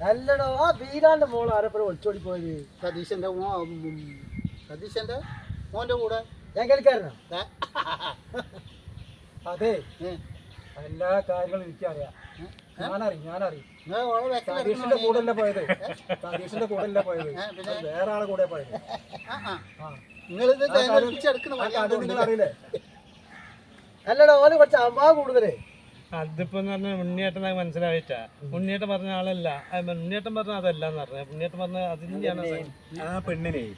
അല്ലടോ ആ മോൾ ഒളിച്ചോടി പോയത്? സതീശന്റെ മോ ഉം, സതീശന്റെ മോന്റെ കൂടെ? ഞാൻ കേൾക്കാരനാ അതെ. എല്ലാ കാര്യങ്ങളും എനിക്കറിയാം. ഞാനറിയും ഞാനറിയും. സതീഷിന്റെ കൂടെ അല്ല പോയത്? സതീഷിന്റെ കൂടെ അല്ല പോയത്? പിന്നെ? വേറെ ആളെ കൂടെ പോയത്. നിങ്ങളിത് ആ നിങ്ങൾ അറിയില്ലേ അല്ലടോ ഓന് കുറച്ച് അമ്മാവ് കൂടുതലേ. അതിപ്പോ എന്ന് ഉണ്ണിയേട്ടൻ ഉണ്ണിയേട്ടൻ മനസ്സിലായിട്ടാ. ഉണ്ണിയേട്ടൻ പറഞ്ഞ ആളല്ല. ആ, ഉണ്ണിയേട്ടൻ പറഞ്ഞ അതല്ല എന്ന് പറഞ്ഞ. ഉണ്ണിയേട്ടൻ പറഞ്ഞ അതിന്റെയാണ് സ- ആ പെണ്ണിനെ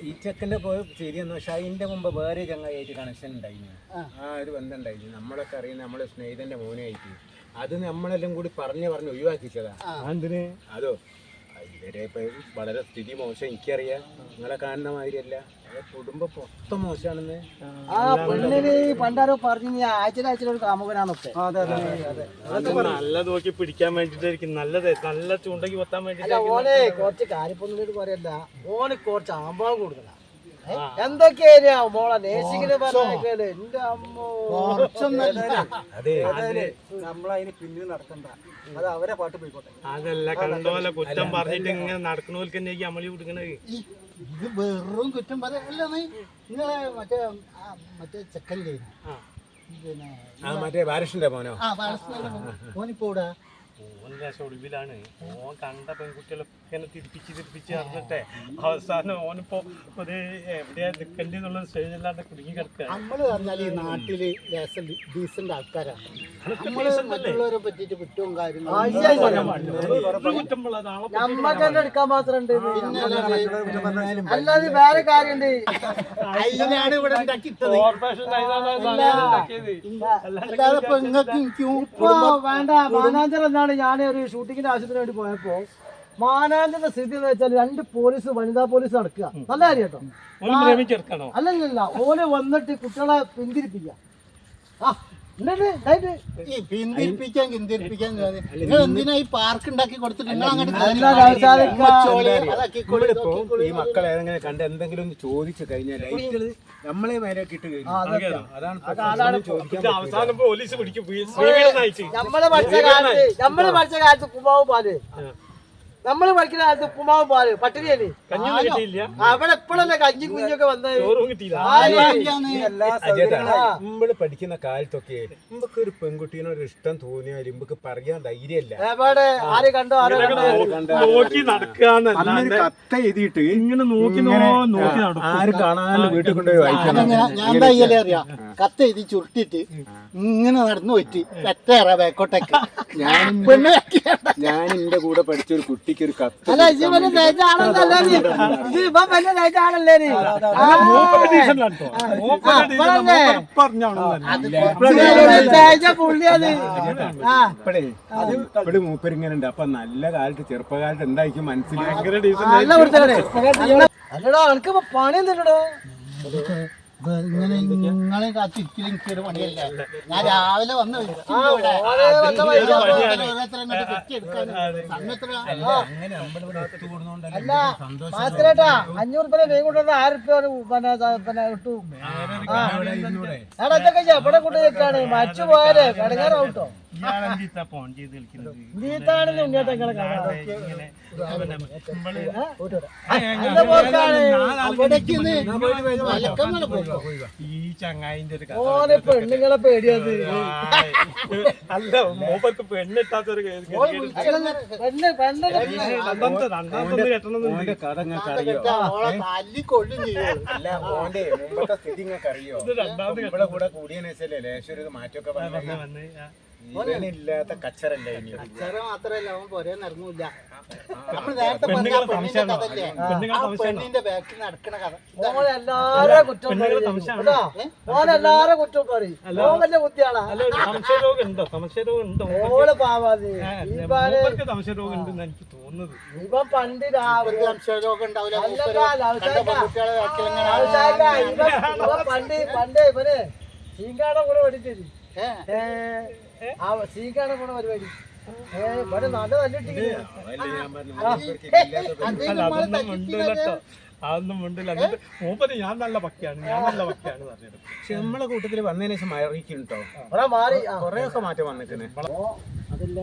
ഈ ചെക്കന്റെ പോയി ശരിയെന്ന് പക്ഷെ അതിന്റെ മുമ്പ് വേറെ ചങ്ങായിട്ട് കണക്ഷൻ ഉണ്ടായിരുന്നു ആ. ഒരു ബന്ധം ഉണ്ടായിരുന്നു നമ്മളൊക്കെ അറിയുന്ന നമ്മളെ സ്നേഹിതന്റെ മോനായിട്ട്. അത് നമ്മളെല്ലാം കൂടി പറഞ്ഞു പറഞ്ഞ് ഒഴിവാക്കിച്ചതാ. അതോ? ഇവരെ ഇപ്പൊ വളരെ സ്ഥിതി മോശം എനിക്കറിയാം. നിങ്ങളെ കാണുന്ന മാതിരിയല്ല. കുടുംബം മൊത്തം മോശമാണെന്ന്. ആ പെണ്ണിന് പണ്ടാരോ പറഞ്ഞു നീ ആഴ്ച ആഴ്ച ഒരു കാമുകനാന്നൊക്കെ. അതെ അതെ. അതെ. നല്ല നോക്കി പിടിക്കാൻ വേണ്ടിട്ടായിരിക്കും. നല്ലത് നല്ല ചൂണ്ടയ്ക്ക് കൊത്താൻ വേണ്ടി ഓനെ കുറച്ച് കാര്യപ്പൊന്നും പറയല്ല ഓന് കുറച്ച് ആമ്പാവ് ഏ? എന്തൊക്കെയാ മോളെ നേഴ്സിങ്ങിന് പറഞ്ഞേക്കൽ. എന്റെ അമ്മോ. അതെ. നമ്മളതിന് പിന്നിൽ നടക്കണ്ട. അത് അവരെ പാട്ട് പോയിക്കോട്ടെ. അതല്ല കണ്ടോല കുറ്റം പറഞ്ഞിട്ട് ഇങ്ങനെ നടക്കണോൽക്ക് തന്നെ അമളി കൊടുക്കണത് ഇത് വെറും കുറ്റം പറയല്ല നിങ്ങളെ മറ്റേ മറ്റേ ചെക്കന്റെ ആ. പിന്നെ മറ്റേ ബാലകൃഷ്ണന്റെ മോനോ? ആ ബാലകൃഷ്ണന്റെ മോനിപ്പോടാ ഓൻ ലേശം ഓൻ കണ്ട പെൺകുട്ടികളൊക്കെ തിരിപ്പിച്ച് തിരിപ്പിച്ച് നടന്നിട്ടെ. അവസാനം ഓനിപ്പോ ഒരു എവിടെയാ സ്റ്റേജ് അല്ലാണ്ട് കുടുങ്ങി കിടക്കുക നമ്മൾ പറഞ്ഞാൽ ഈ നാട്ടിൽ ഡീസന്റ് ആൾക്കാരാണ്. മറ്റുള്ളവരെ കുറ്റവും നമ്മക്ക് തന്നെ എടുക്കാൻ മാത്രം ഉണ്ട് അല്ലാതെ വേറെ കാര്യണ്ട് ഇവിടെ അല്ലാതെ ഇപ്പൊ നിങ്ങൾക്ക് ഇപ്പൊ വേണ്ട. മാനാഞ്ചർ എന്നാണ് ഞാൻ ഒരു ഷൂട്ടിങ്ങിന്റെ ആവശ്യത്തിന് വേണ്ടി പോയപ്പോ മാനാഞ്ചന്റെ സ്ഥിതി എന്ന് വെച്ചാൽ രണ്ട് പോലീസ് വനിതാ പോലീസ് നടക്കുക. നല്ല കാര്യം കേട്ടോ. അല്ലല്ലല്ല. ഓൽ വന്നിട്ട് കുട്ടികളെ പിന്തിരിപ്പിക്കുക. ആ. ഈ പിന്തിരിപ്പിക്കാൻ കിന്തിരിപ്പിക്കാൻ നിങ്ങൾ എന്തിനാ ഈ പാർക്ക് ഉണ്ടാക്കി കൊടുത്തിട്ട് നിങ്ങൾ അങ്ങോട്ട് അല്ല, നൗഷാദിക്ക. നമ്മളിപ്പോ ഈ മക്കളെ ഏതെങ്കിലും കണ്ട് എന്തെങ്കിലും ഒന്ന് ചോദിച്ചു കഴിഞ്ഞാൽ ലൈറ്റുകൾ നമ്മളെ മേലേക്ക് ഇട്ട് കഴിഞ്ഞു. അതാണ് അവസാനം പോലീസ് പിടിക്കും. സ്ത്രീകളെ നയിച്ച്. നമ്മൾ പഠിച്ച കാലത്ത് നമ്മൾ പഠിച്ച കാലത്ത് ഉപ്പുമാവ് പാൽ. നമ്മൾ പഠിക്കുന്ന കാലത്ത് ഉപ്പുമാവ് പാൽ പട്ടിണിയല്ലേ അവിടെ എപ്പോഴല്ലേ കഞ്ഞി കുഞ്ഞൊക്കെ വന്നത്? പഠിക്കുന്ന കാലത്തൊക്കെ നമുക്ക് ഒരു പെൺകുട്ടീനോട് ഇഷ്ടം തോന്നിയാൽ നമുക്ക് പറയാൻ ധൈര്യമില്ല. എവിടെ? ആര് കണ്ടോ? ആരെ കണ്ടോ? നോക്കി നടക്കാന്ന് കത്ത് എഴുതിയിട്ട് ഇങ്ങനെ നോക്കി നോക്കി ആര് ആരും കാണാതെ വീട്ടിൽ കൊണ്ടുപോയി വായിക്കണം ഞാൻ എന്താ ചെയ്യലേ അറിയാം? കത്ത് എഴുതി ചുരുട്ടിട്ട് ഇങ്ങനെ നടന്നു പോയിട്ട് എത്ര ബേക്കോട്ടൊക്കെ. ഞാൻ ഞാൻ എന്റെ കൂടെ പഠിച്ച ഒരു കുട്ടിക്ക് ഒരു കത്ത് അല്ല ഇത് വലിയ തേച്ച ആളല്ലേ നീ. ഇത് ഇപ്പൊ വലിയ തേച്ച ആളല്ലേ നീ ആ, തേച്ച പുള്ളിയത് ആ ഇപ്പഴേ ഇപ്പഴ് മൂപ്പരിങ്ങനെ ഉണ്ട് അപ്പൊ നല്ല കാലത്ത് ചെറുപ്പകാലത്ത് എന്തായിരിക്കും മനസ്സിലായി അല്ലടോ എനിക്കിപ്പോ പണി എന്തില്ലടോ ഇത് ഇങ്ങനെ നിങ്ങളെ കാത്തിരിക്കലും എനിക്കൊരു പണിയല്ല? ഞാൻ രാവിലെ വന്ന് അഞ്ഞൂറ് രൂപ മീൻ കൊണ്ടുവന്ന ആയിരം രൂപ പിന്നെ ഇട്ടു. എടാ ഇതൊക്കെ ഇവിടെ കൊണ്ട് നിൽക്കാണ് മരിച്ചു പോയാലേ കടങ്ങാറാവട്ടോ ഫോൺ ചെയ്ത് കളിക്കുന്നത് ഈ ചങ്ങായിന്റെ ഒരു കഥ ഓനെ പെണ്ണുങ്ങളെ പേടിയത് അല്ല മൂപ്പർക്ക് പെണ്ണിട്ടാത്തൊരു രണ്ടാമത് ഇവിടെ കൂടെ കൂടിയ വെച്ചല്ലേ ലേശം ഒരു മാറ്റമൊക്കെ പറഞ്ഞു വന്ന് ആ. ഇവനില്ലാത്ത കച്ചറല്ല ഇനി? ചെറ മാത്രല്ല അവൻ പൊരേ നമ്മൾ നേരത്തെ പറഞ്ഞ ആ പെണ്ണിന്റെ? കഥല്ലേ? ആ? പെണ്ണിന്റെ ബാക്കിൽ നടക്കണ കഥ. എല്ലാരെ കുറ്റം കുറ്റം പറയും. ഓൾ പാവാതി. ഇവൻ പണ്ട് പണ്ട് പണ്ട് ഇവന് സീങ്കാട കൂടെ പഠിച്ചത് ഏഹ് ഏ ആ സീങ്കാട പോണ പരിപാടി. ഇവിടെ നല്ല അതൊന്നും മുണ്ടില്ല എന്നിട്ട് മൂപ്പര് ഞാൻ നല്ല പക്കയാണ് ഞാൻ നല്ല പക്കയാണ് പറഞ്ഞത്. പക്ഷെ നമ്മളെ കൂട്ടത്തിൽ വന്നതിന് ശേഷം അറിയിക്കും കേട്ടോ. കൊറേ ഒക്കെ മാറ്റം വന്നിട്ടുണ്ട് അതില്ല.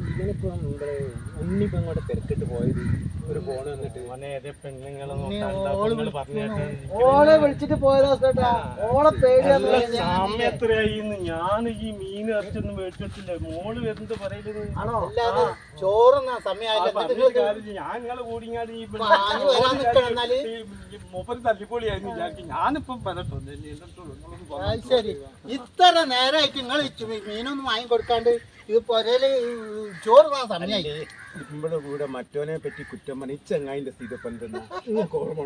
ഇങ്ങനിപ്പോ നമ്മൾ ഉണ്ണിപ്പം അങ്ങോട്ട് തിരക്കിട്ട് പോയത്. ഒരു ഫോൺ വന്നിട്ട് ഓനെ ഏതേ പെണ്ണുങ്ങളെ നോക്കാൻ പറഞ്ഞിട്ട് ഓളെ വിളിച്ചിട്ട് പോയതാ ഓളെ പേടിയാ സമയം എത്രയായിന്ന്? ഞാൻ ഈ മീൻ ഇറച്ചൊന്നും മേടിച്ചിട്ടില്ല. മോൾ വരുന്നത് പറയുന്നത് ആണോ? ചോറുന്ന സമയമായില്ല. എന്നിട്ട് ഞാൻ നിങ്ങളെ കൂടിങ്ങാട് ഈ മൂപ്പര് തല്ലിപ്പൊളിയായിരുന്നു വിചാരിക്കും ഞാനിപ്പം വരട്ടോ ആ, ശരി. ഇത്ര നേരമായിട്ട് നിങ്ങൾ മീനൊന്നും വാങ്ങി കൊടുക്കാണ്ട് ഇത് പൊരയിൽ സമയമായി നമ്മുടെ കൂടെ മറ്റോനെ പറ്റി കുറ്റം പറഞ്ഞ ഈ ചങ്ങായിന്റെ സ്ഥിതി?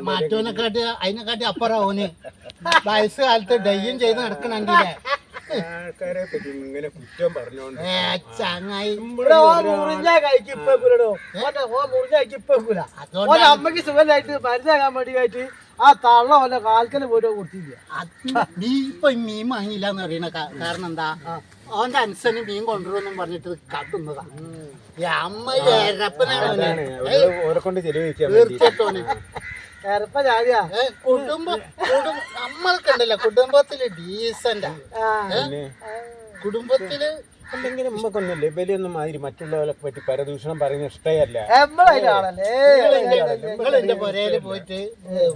മറ്റവനെക്കാട്ടി അതിനെക്കാട്ടി അപ്പുറം ഓന്. വയസ്സ് കാലത്ത് ഡയ്യും ചെയ്ത് നടക്കണെങ്കിലേ ആൾക്കാരെ പറ്റി ഇങ്ങനെ കുറ്റം പറഞ്ഞോണ്ട്. ചങ്ങായി. ഇവിടെ ഓ മുറിഞ്ഞ കഴിക്ക് ഇപ്പൊ വെക്കൂലടോ ഓന്റെ ഓ മുറിഞ്ഞ കഴിക്ക് ഇപ്പൊ വെക്കൂല അതുകൊണ്ടാ- ഓന്റെ അമ്മയ്ക്ക് സുഖമായിട്ട് മരുന്നാകാൻ വേണ്ടി ആയിട്ട് ആ തള്ള വല്ല കാൽക്കൽ പോയിട്ട് കൊടുത്തില്ല. നീ ഇപ്പൊ മീൻ വാങ്ങിയില്ല എന്ന് പറയുന്ന കാരണം എന്താ? അവന്റെ അനുസരിച്ച് മീൻ കൊണ്ടുവരുമെന്നും പറഞ്ഞിട്ട് കത്തുന്നതാ. കുടുംബം കുടും നമ്മൾക്കുണ്ടല്ലോ കുടുംബത്തിൽ ഡീസന്റാ കുടുംബത്തിൽ അല്ലെങ്കിൽ നമുക്കൊന്നും ലെബലിയൊന്നും മാതിരി മറ്റുള്ളവരെ പറ്റി പരദൂഷണം നമ്മളതിന്റെ ആളല്ലേ നിങ്ങൾ എന്റെ പുരയിൽ പോയിട്ട്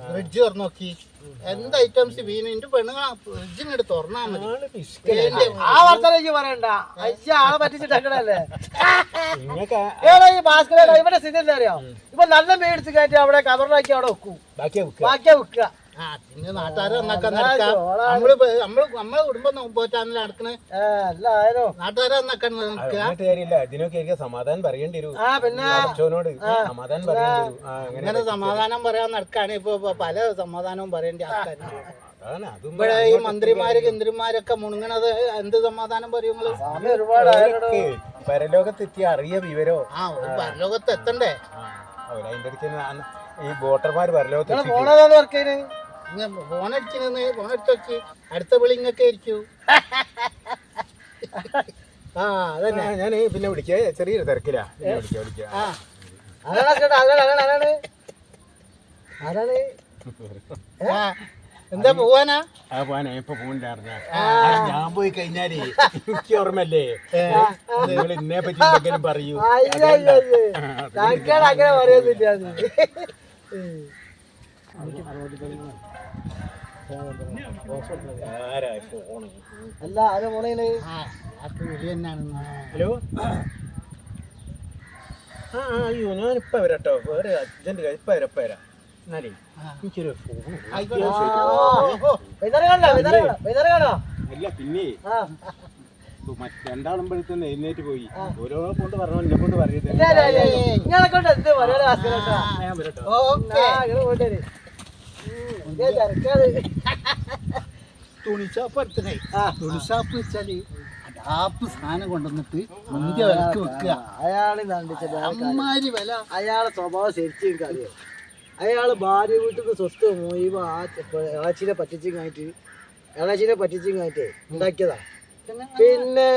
ഫ്രിഡ്ജ് തുറന്നു നോക്കി. എന്ത് ഐറ്റംസ് മീൻ എന്റെ പെണ്ണുങ്ങൾ ഫ്രിഡ്ജിങ്ങോട്ട് തുറന്നാ മതി. ആ വർത്തനം പറയണ്ട. അയ്യ ആളെ പറ്റിച്ചിട്ടല്ലേ ഈ ഭാസ്കര ഇവിടെ സ്ഥിതി എന്താ അറിയാം? ഇപ്പൊ നല്ല മേടിച്ച് കയറ്റി അവിടെ കവറിലാക്കി അവിടെ വെക്കൂ. ബാക്കിയാ വെക്കുക. ബാക്കിയാ വെക്കുക. ആ പിന്നെ നാട്ടുകാരെ നന്നാക്കാൻ നടക്കാം നമ്മൾ പ- നമ്മൾ നമ്മളെ കുടുംബം നോമ്പോറ്റാന്നില്ല നടക്കണ? ഏ, അല്ല ആയാലോ നാട്ടുകാരെ നന്നാക്കാൻ നിൽക്കുക ഇതിനൊക്കെ എനിക്ക് സമാധാനം പറയേണ്ടി വരും. ആ പിന്നെ അച്ഛനോട് സമാധാനം പറയേണ്ടി വരും. അങ്ങനെ അങ്ങനെ സമാധാനം പറയാൻ നടക്കാണ്. ഇപ്പൊ പല സമാധാനവും പറയേണ്ടി ആൾക്കാരുണ്ട് ഇവിടെ ഈ മന്ത്രിമാര് കേന്ദ്രന്മാരൊക്കെ മുണുങ്ങണത് എന്ത് സമാധാനം പറയും പരലോകത്തെത്തി പരലോകത്തെത്തിയ അറിയ വിവരോ? ആ ഒരു പരലോകത്ത് എത്തണ്ടേ? അതിന്റെ അടുത്ത് ഈ വോട്ടർമാർ പരലോകത്ത് വെച്ച് അടുത്ത ആ അതന്നെ. ഞാൻ പിന്നെ വിളിക്കേ. ചെറിയൊരു തിരക്കിലാ. പിന്നെ വിളിക്കാം വിളിക്കാം. ആ. അതാണ് ചേട്ടാ അതാണ് അതാണ് അതാണ്. അതാണ് ആ. എന്താ പോവാനാ? ആ പോവാനാ. ഇപ്പൊ പോണ്ടായിരുന്ന ഞാൻ പോയി കഴിഞ്ഞാലേ എനിക്ക് ഓർമ്മല്ലേ നിങ്ങൾ ഇന്നെ പറ്റി എന്തെങ്കിലും പറയൂ. അങ്ങനെ പറയുന്നില്ല അല്ല ആരെ പോണേൽ ഹലോ ആ ആ, അയ്യോ ഞാനിപ്പോ വരാട്ടോ വേറെ അർജന്റ് ഇപ്പൊ വരാം ഇപ്പൊ വരാം. എന്നാലേ എനിക്കൊരു ഫോൺ പിന്നെ. രണ്ടാളുമ്പോഴത്തേന് എഴുന്നേറ്റ് പോയി. ഓരോ കൊണ്ട് പറഞ്ഞു എന്നെ കൊണ്ട് പറയരുത് ഞാൻ വരട്ടോ. വെച്ചാൽ അടാപ്പ് സാധനം കൊണ്ടുവന്നിട്ട് മുന്തിയ വിലക്ക് വെക്കുക. അയാൾ അമ്മാരി വില. അയാളെ സ്വഭാവം എനിക്ക് അറിയാം. അയാൾ ഭാര്യ വീട്ടിൽ സ്വത്ത് മുഴുവൻ ആ ആച്ചിനെ പറ്റിച്ചും കഴിഞ്ഞിട്ട് ഇളച്ചിനെ പറ്റിച്ചും കഴിഞ്ഞിട്ട് ഉണ്ടാക്കിയതാ. പിന്നെ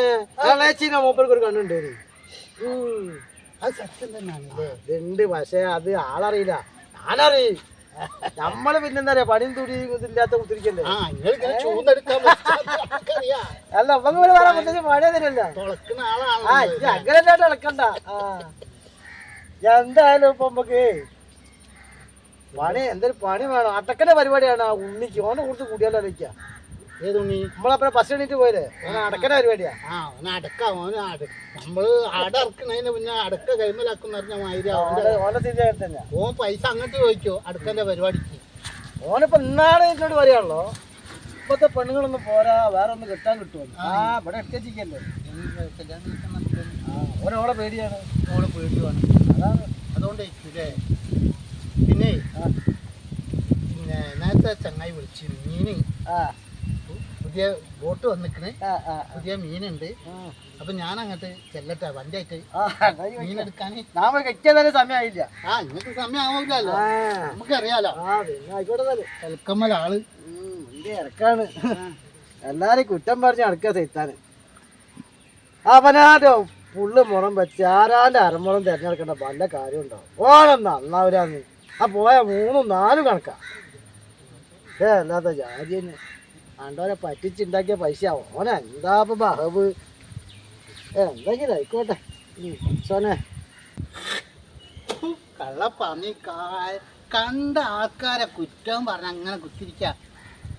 ഇളച്ചിനെ മൂപ്പർക്ക് ഒരു കണ്ണുണ്ട്. അത് സത്യം തന്നെയാണ്. ഉണ്ട് പക്ഷെ അത് ആളറിയില്ല. ഞാനറിയും. നമ്മൾ പിന്നെന്താ പറയാ പണിയും തുടി ഇല്ലാത്ത കുത്തിരിക്കല്ലേ? അല്ല പറയാൻ പറ്റുന്ന മഴ തുളക്കുന്ന ആ അങ്ങനെ ഇളക്കണ്ട എന്തായാലും ഇപ്പൊ നമുക്ക് പണി എന്തൊരു പണി വേണം. അടക്കന്റെ പരിപാടിയാണ് ആ ഉണ്ണിക്ക്. ഓനെ കുറിച്ച് കൂടിയാലോ ആലോചിക്കാം ഏത് നമ്മളപ്പോ ബസ് എണീറ്റ് പോയല്ലേ? അടക്കണ പരിപാടിയാ? ആ അവന് അടക്ക അവന് അട നമ്മൾ അട ഇറക്കണതിന് പിന്നെ അടക്ക കൈമലാക്കുന്ന പറഞ്ഞ മാതിരി ഓൻ പൈസ അങ്ങോട്ട് ചോദിക്കോ അടക്കന്റെ പരിപാടിക്ക്. ഓനിപ്പോ ഇന്നാണ് എന്നോട് പറയാണല്ലോ ഇപ്പത്തെ പെണ്ണുങ്ങളൊന്നും പോരാ വേറെ ഒന്ന് കിട്ടാൻ കിട്ടുമല്ലോ ആ. ഇവിടെ എടുക്കച്ചിക്കല്ലേ ഓനോടെ പേടിയാണ്. ഓൾ പോയിട്ട് വേണം അതാണ്. അതുകൊണ്ട് പിന്നെ പിന്നെ നേരത്തെ ചങ്ങായി വിളിച്ചു മീന് ആ. പുതിയ ബോട്ട് വന്നിക്കണേ പുതിയ മീനുണ്ട്. അപ്പൊ ഞാൻ അങ്ങോട്ട് ചെല്ലട്ടെ വണ്ടി ആയിട്ട് ആ കൈ വെക്ക്. മീനെടുക്കാന് നാം കെട്ടിയാൽ സമയമായില്ല. ആ ഇങ്ങനത്തെ സമയം ആവില്ലല്ലോ നമുക്കറിയാലോ. എന്നാൽ. ആൾ ഇറക്കാണ്. എല്ലാരും കുറ്റം പറഞ്ഞ് നടക്കുക സൈത്താന്. അവനാരോ പുള്ള് മുറം വെച്ച് ആരാന്റെ അരമുറം തിരഞ്ഞെടുക്കേണ്ട വല്ല കാര്യം ഉണ്ടാവും ഓണം നന്നാവരാന്ന് ആ പോയ മൂന്നും നാലും കണക്കാ. ഏ അല്ലാത്ത ജാതി തന്നെ. ആണ്ടോരെ പറ്റിച്ചുണ്ടാക്കിയ പൈസ ഓന എന്താ ഇപ്പൊ ബഹവ് എന്തെങ്കിലും ആയിക്കോട്ടെ സോനെ കള്ളപ്പന്നി കാ- കണ്ട ആൾക്കാരെ കുറ്റം പറഞ്ഞ അങ്ങനെ കുത്തിരിക്ക.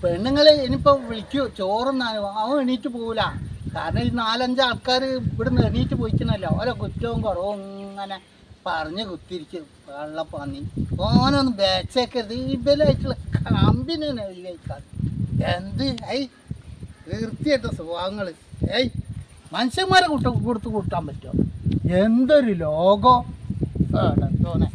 പെണ്ണുങ്ങളെ ഇനിയിപ്പോ വിളിക്കൂ ചോറുന്നാലും അവൻ എണീറ്റ് പോവില്ല കാരണം ഈ നാലഞ്ച് ആൾക്കാർ ഇവിടുന്ന് എണീറ്റ് പോയിക്കണല്ലോ. ഓരോ കുറ്റവും കുറവും ഇങ്ങനെ പറഞ്ഞ് കുത്തിരിക്കും കള്ളപ്പന്നി. ഓനൊന്ന് ബേച്ചേക്കരുത്. ഇവലായിട്ടുള്ള കമ്പിനെ കഴിക്കാൻ എന്ത്? ഐ തീർച്ചയായിട്ടും സ്വഭാവങ്ങൾ ഏയ് മനുഷ്യന്മാരെ കൂട്ട കൊടുത്ത് കൂട്ടാൻ പറ്റുമോ? എന്തൊരു ലോകോ? തോന്നെ